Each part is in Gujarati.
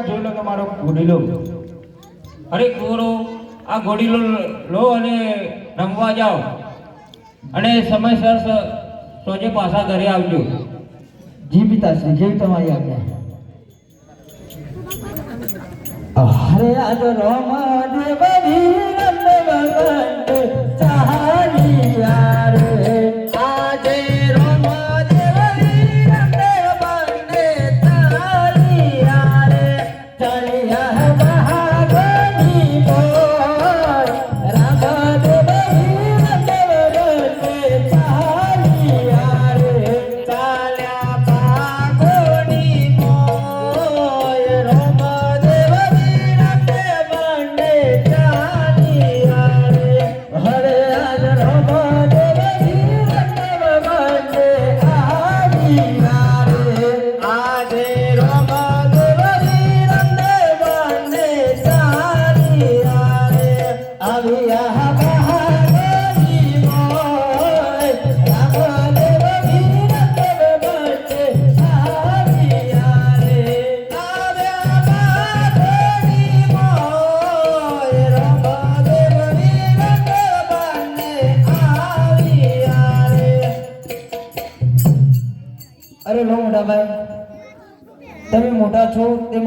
આ જોઈ લો તમારો ઘોડીલો અરે કોરો આ ઘોડીલો લો અને રમવા જાઓ. અને સમયસર સોજે પાછા ઘરે આવજો. જી પિતાશ્રી, જેવી તમારી આજ્ઞા. અરે આજ રમા દેવાની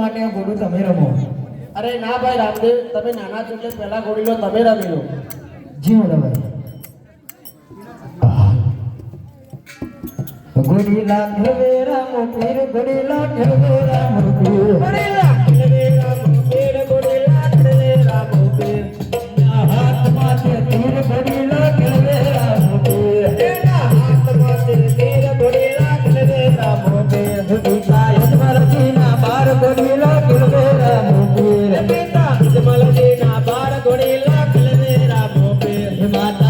માટે આ ઘોડું તમે રમો. અરે ના ભાઈ રામદેવ તમે નાના છો એટલે પહેલા ઘોડી લો તમે રમી લો. જી મોટા ભાઈ. ઘોડી લાઠ વેરા મોટી ઘોડી લાઠ વેરા મોટી. ઘોડી not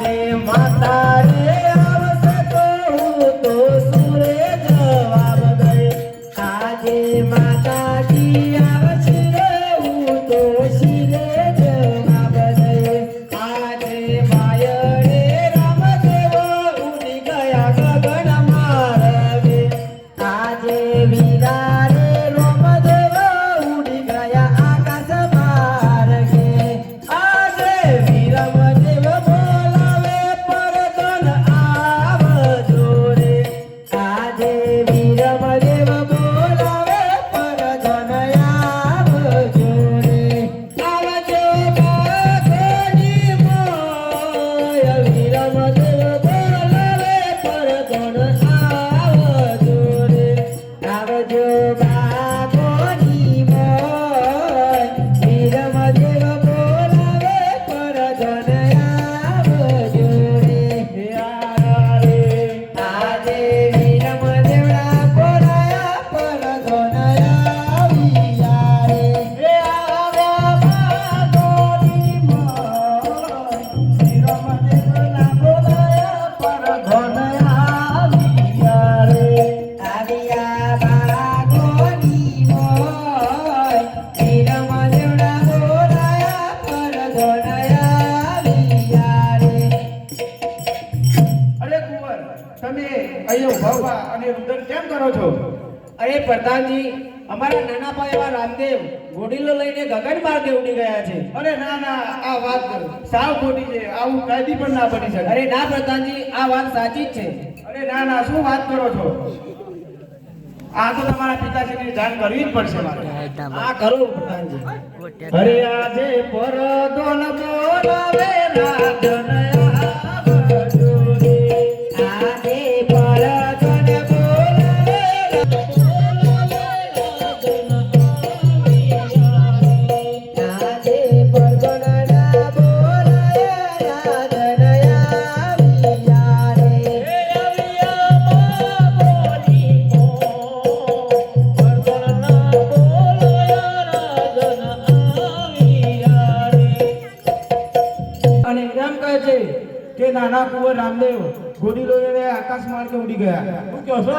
રાધે માતા પ્રધાનજી અમારા નાના ભાઈ એવા રામદેવ ઘોડીલો લઈને ગગન માર્ગે ઉડી ગયા છે. અરે ના ના આ વાત સાવ ખોટી છે. આવું કાયદી પણ ના બની શકે. અરે ના પ્રધાનજી આ વાત સાચી જ છે. અરે ના ના શું વાત કરો છો? આ તો તમારા પિતાજીને જાણ કરવી જ પડશે મારે. આ કરો પ્રધાનજી. અરે આજે પરદો ન બોલાવે રાજન નાના રામદેવ ગોડી લોહીને આકાશ માર્ગે ઉડી ગયા. શું કહો છો?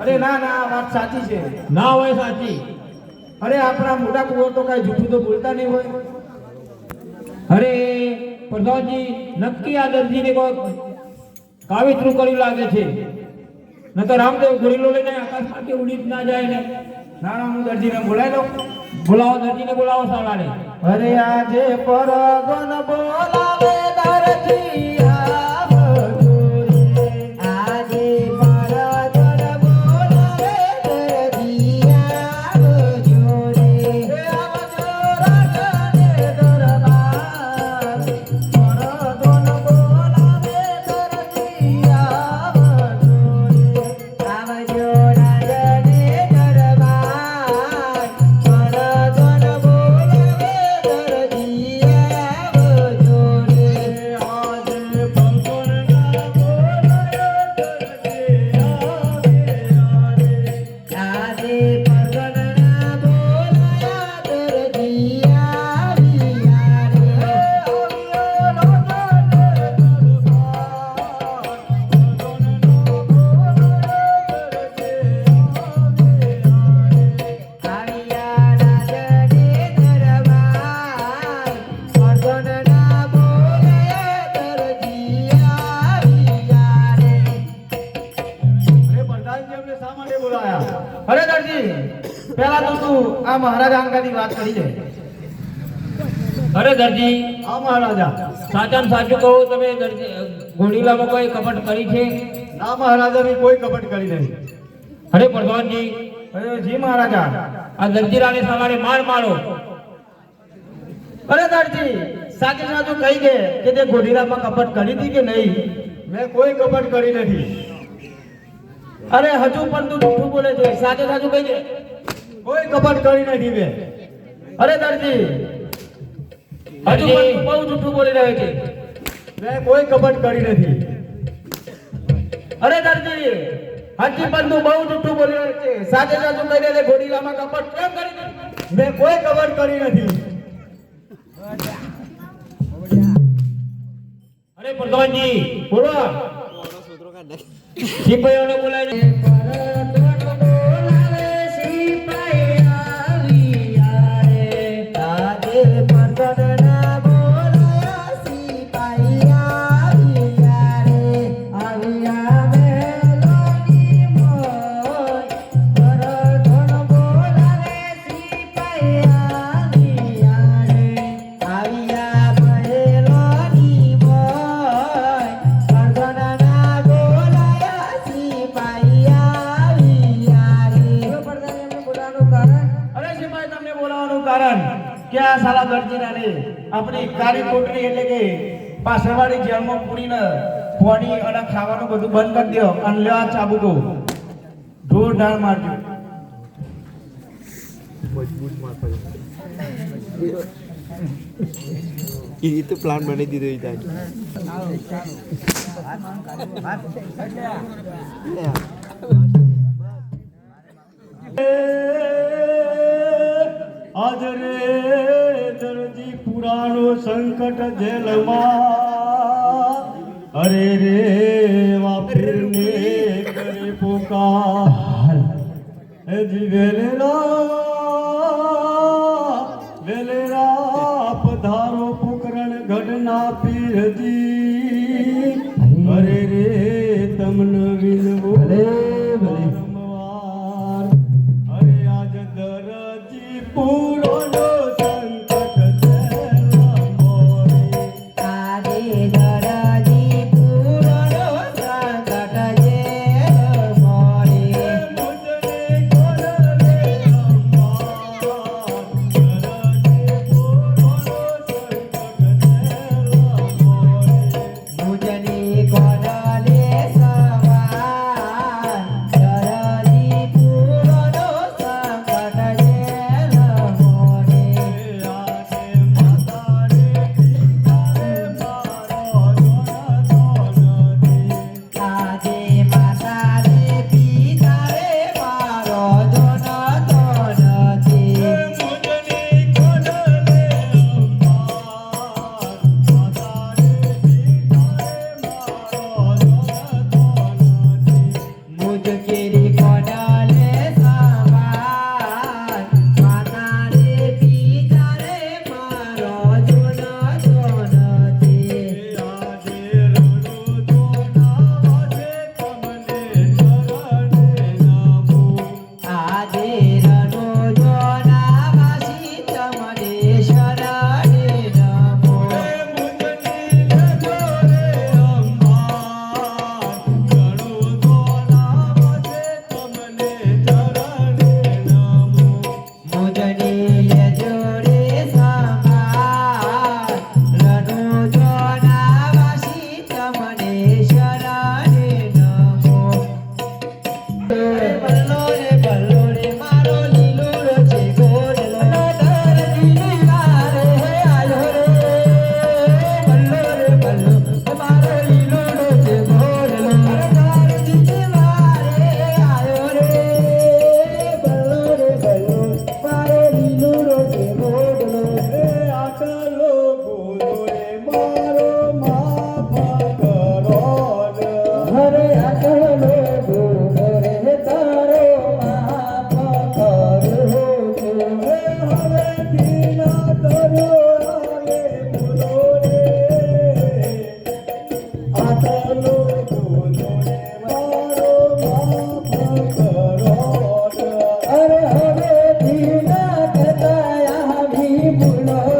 અરે ના ના વાત સાચી છે. ના હોય સાચી. અરે આપણા મોટા કુંવર તો કઈ જૂઠું તો બોલતા નહીં હોય. અરે પ્રધાનજી નક્કી આ દરજીને કોઈ કાવિત્રું કર્યું લાગે છે. ન તો રામદેવ ગોરીલો લઈને આકાશમાંથી ઉડી જ ના જાય ને. ના ના હું દરજીને બોલાવી લઉં. બોલાવો દરજીને બોલાવો સાલાને અરે આજે પરગન બોલાવે આ મહારાજા અંગાની વાત કરી દે. અરે દરજી. હા મહારાજા. સાચા ને સાચું કહું તમે ઘોડીલામાં કોઈ કપટ કરી છે? ના મહારાજા મેં કોઈ કપટ કરી નહીં અરે પ્રધાનજી અરે જી મહારાજા. આ દરજીરાને સવારે માર મારો. અરે દરજી સાચે સાચું કહી દે કે તે ઘોડીલામાં કપટ કરી હતી કે નહીં? મેં કોઈ કપટ કરી નથી. અરે હજુ પણ તું જૂઠું બોલે છે સાચે સાચું કહી દે. કોઈ કપટ કરી નથી બે અરે દરજી હજુ બહુ જૂઠું બોલી રહ્યો છે. મેં કોઈ કપટ કરી નથી. અરે દરજી હજી બંધુ બહુ જૂઠું બોલી રહ્યો છે. સાચે સાચું કહી દે ગોડીલામાં કપટ કેમ કરી મેં કોઈ કપટ કરી નથી. અરે પ્રધાનજી બોલો. સિપાહીઓને બોલાવી આ સાલા આપણી કાળી કોટરી એટલે કે પાછળવાળી જેલમાં પૂરીને પાણી અને ખાવાનું બધું બંધ કરી દો અને લેવા ચાબુકો ઢોર ઢાળ મારજો. એ તો પ્લાન બની દીધો એ આજ રે પુરાણો સંકટ જેલમાં. અરે રે વાપરને કરે પોકાર. વેલેરા વેલેરા પધારો પોકરણ ઘટના પીરજી. અરે રે તમને વિનવો ભલે ભલે. અરે આજ દરજી પૂરો morrer. बोला